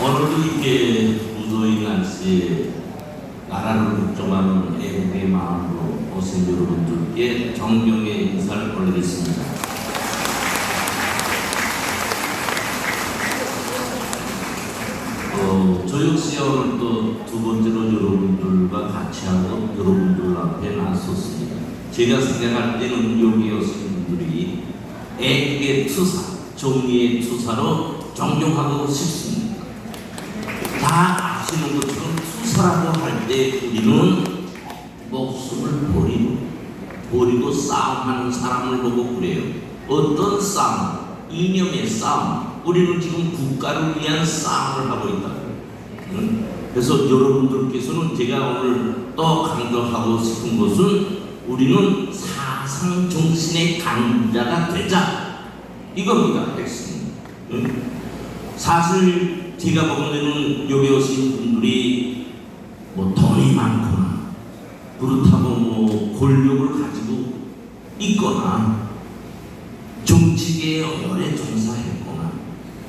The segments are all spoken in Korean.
오늘도 이렇게 무더위 날씨에 나라를 걱정하는 애국의 마음으로 오신 여러분들께 정경의 인사를 올리겠습니다. 어, 저 역시 오늘 또두 번째로 여러분들과 같이 하고 여러분들 앞에 나섰습니다. 제가 생각할 때는 여기 오신 분들이 애국의 투사, 정리의 투사로 존경하고 싶습니다. 다 아시는 것처럼 투사라고 할 때 우리는 목숨을 버리고 버리고 싸움하는 사람을 보고 그래요. 어떤 싸움? 이념의 싸움. 우리는 지금 국가를 위한 싸움을 하고 있다. 응? 그래서 여러분들께서는 제가 오늘 또 강조하고 싶은 것은 우리는 사상 정신의 강자가 되자 이겁니다. 핵심. 응? 사실 제가 보는 데는 여기 오신 분들이 뭐 돈이 많거나 그렇다고 뭐 권력을 가지고 있거나 정치계에 오래 종사했거나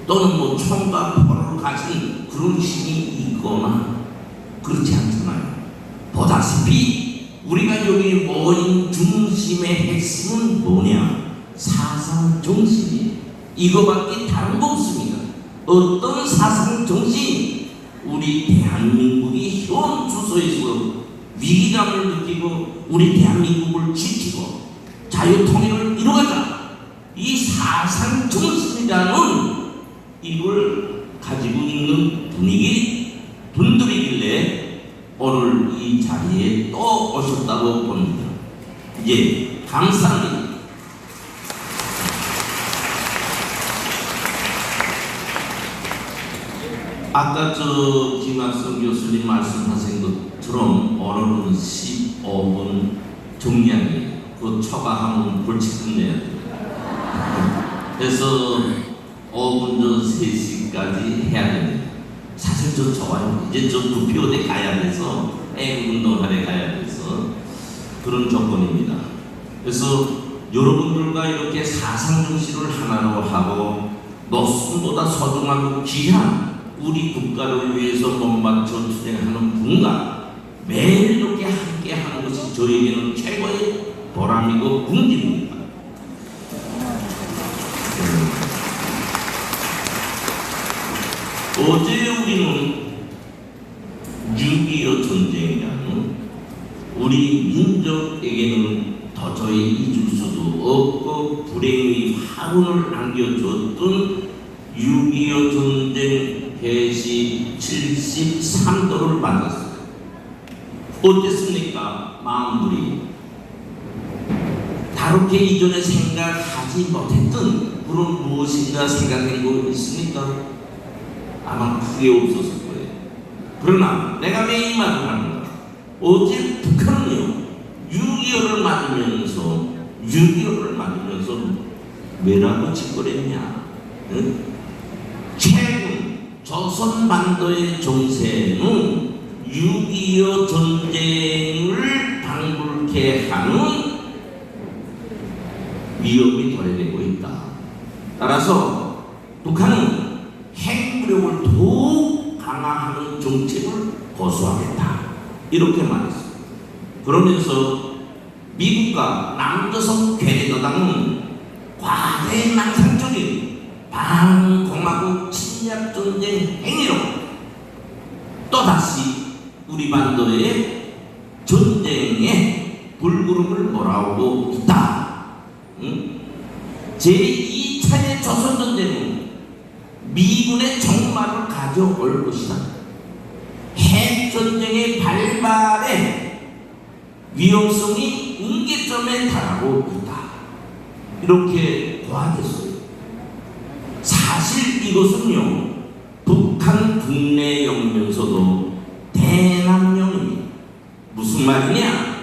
또는 뭐 총과 포를 가진 그런 힘이 있거나 그렇지 않잖아요. 보다시피 우리가 여기 모인 중심의 핵심은 뭐냐? 사상 정신이 이거밖에 다른 거 없습니다. 어떤 사상 정신? 우리 대한민국이 현 주소에서 위기감을 느끼고 우리 대한민국을 지키고 자유 통일을 이루어가자. 이 사상 정신이라는 이걸 가지고 있는 분위기 분들이길래 오늘 이 자리에 또 오셨다고 봅니다. 예, 감사합니다. 아까 저 김학성 교수님 말씀하신 것처럼 오늘은 15분 정량이에요. 그 초과하면 벌칙 끝내야 돼요. 그래서 5분 전 3시까지 해야 됩니다. 사실 저 좋아요. 이제 저 구피어대 가야 돼서 애운동하러 가야 돼서 그런 조건입니다. 그래서 여러분들과 이렇게 사상 중시를 하나로 하고 목숨보다 소중하고 귀한 우리 국가를 위해서 몸바쳐 투쟁하는 분과 매일 이렇게 함께 하는 것이 저에게는 최고의 보람이고 궁지입니다. 어제 우리는 6.25 전쟁이라는 우리 민족에게는 도저히 잊을 수도 없고 불행의 화운을 안겨줬던 6.25 전쟁 개시 73도를 맞았어요. 어땠습니까? 마음들이 다르게 이전에 생각하지 못했던 그런 무엇인가 생각한 거 있습니까? 아마 크게 없었을 거예요. 그러나 내가 매일 말을 합니다. 어제 북한은요, 6.25를 맞으면서, 6.25를 맞으면서 왜라고 짓거렸냐? 응? 조선반도의 정세는 6.25 전쟁을 방불케 하는 위협이 도래되고 있다. 따라서 북한은 핵무력을 더욱 강화하는 정책을 고수하겠다. 이렇게 말했습니다. 그러면서 미국과 남조선 괴뢰 도당은 과거의 망상적인 반공화국 침략 전쟁 행위로 또다시 우리 반도에 전쟁에 불구름을 몰아오고 있다. 응? 제2차의 조선전쟁은 미군의 종말을 가져올 것이다. 핵전쟁의 발발에 위험성이 임계점에 달하고 있다. 이렇게 고하겠어요. 사실 이것은요, 북한 국내 영면서도 대남용입니다. 무슨 말이냐?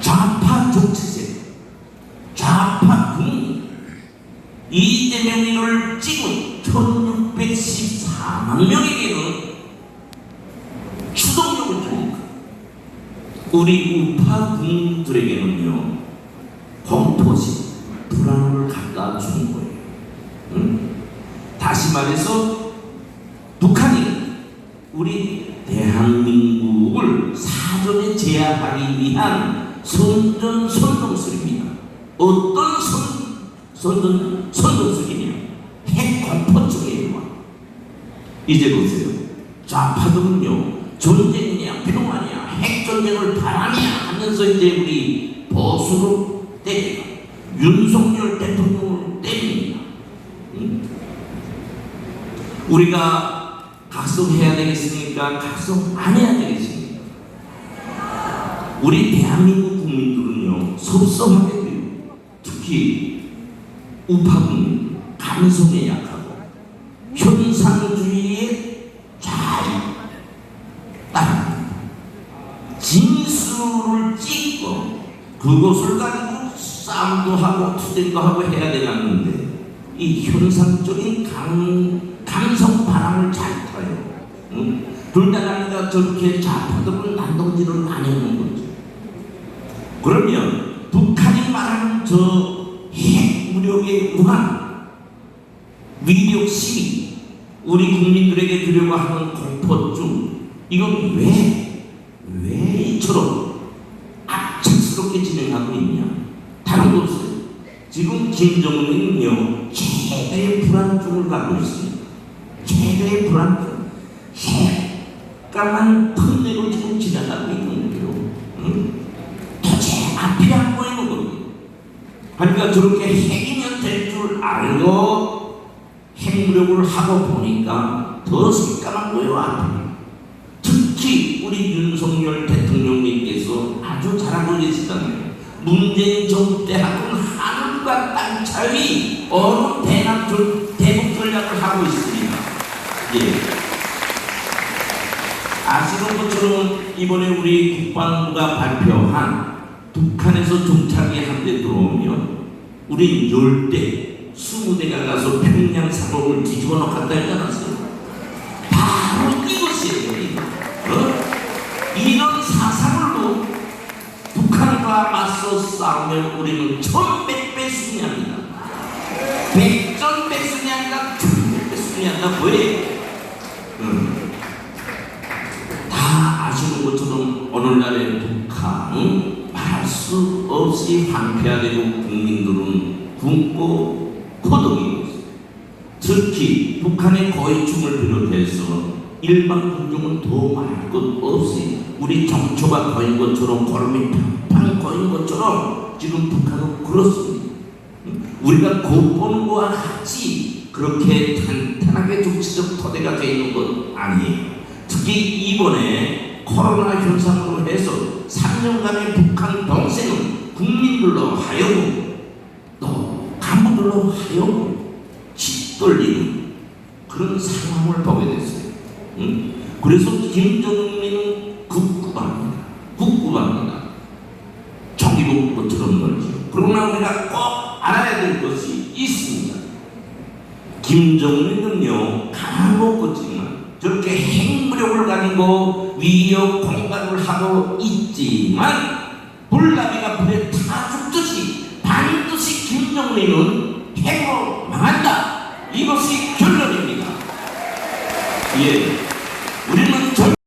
좌파 정치세, 좌파 국민, 이재명이를 찍은 1614만 명에게는 추동력을 줍니다. 우리 우파 국민들에게는요, 말해서 북한이 우리 대한민국을 사전에 제압하기 위한 선전 선동술입니다. 어떤 선, 선전 선동술이냐? 핵 공포 쪽이에요. 이제 보세요. 좌파들은요 전쟁이냐 평화냐 핵전쟁을 바라냐 하면서 이제 우리 보수로 때려 윤석열 대통령을 때립니다. 음? 우리가 각성해야 되겠습니까? 각성 안 해야 되겠습니까? 우리 대한민국 국민들은요 섭섭하게 돼요. 특히 우파 국민 감성에 약하고 현상주의에 잘 따릅니다. 진수를 찍고 그것을 가지고 싸움도 하고 투쟁도 하고 해야 되겠는데 이 현상적인 감, 감성 바람을 잘 타요. 응? 불나라니까 저렇게 좌파들은 난동질을 많이 하는 거죠. 그러면 북한이 말하는 저 핵 무력의 우한 위력 시위 우리 국민들에게 주려고 하는 공포증 이건 왜, 왜 이처럼 악착스럽게 진행하고 있냐 다른 거 없어요 지금 김정은은요 최대의 불안증을 갖고 있습니다 최대의 불안증 핵가만 펀내로 지금 지나가고 있는 거예요. 응? 도대체 앞이 안 보이는 겁니다 그러니까 저렇게 핵이면 될 줄 알고 핵무력을 하고 보니까 더 새까만 거예요 앞이 특히 우리 윤석열 대통령님께서 아주 잘하고 계시잖아요. 문재인 정부 때하고는 하늘과 땅 차이 어느 대남 전- 대북 전략을 하고 있습니다 예. 아시는 것처럼 이번에 우리 국방부가 발표한 북한에서 정찰기 함대 들어오면 우리 열대, 스무 대가 가서 평양 상공을 뒤집어 놓겠다 했지 않았어요? 바로 이것이에요. 어? 이런 사상으로 북한과 맞서 싸우면 우리는 천백배 승리합니다. 백전백 승리한다, 천백배 승리한다, 뭐예요? 오늘날의 북한은 말할 수 없이 황폐화되고 국민들은 굶고 고독이고. 특히 북한의 고위층을 비롯해서 일반 군중은 더 말할 것 없이 우리 정초가 고인 것처럼 걸음이 팡팡 고인 것처럼 지금 북한은 그렇습니다. 우리가 곧 보는 것과 같이 그렇게 탄탄하게 정치적 토대가 되어 있는 건 아니에요. 특히 이번에 코로나 현상으로 해서 3년간의 북한 동생은 국민들로 하여금 또 간부들로 하여금 짓돌리는 그런 상황을 보게 됐어요. 응? 그래서 김정은은 국구합니다. 국구합니다. 종이국 것처럼 놀죠. 그러나 우리가 꼭 알아야 될 것이 있습니다. 김정은은요 강한 것 같지만 저렇게 핵무력을 가지고 위협 공간을 하고 있지만 불나비가 불에 타 죽듯이 반드시 김정은은 핵으로 망한다. 이것이 결론입니다. 예.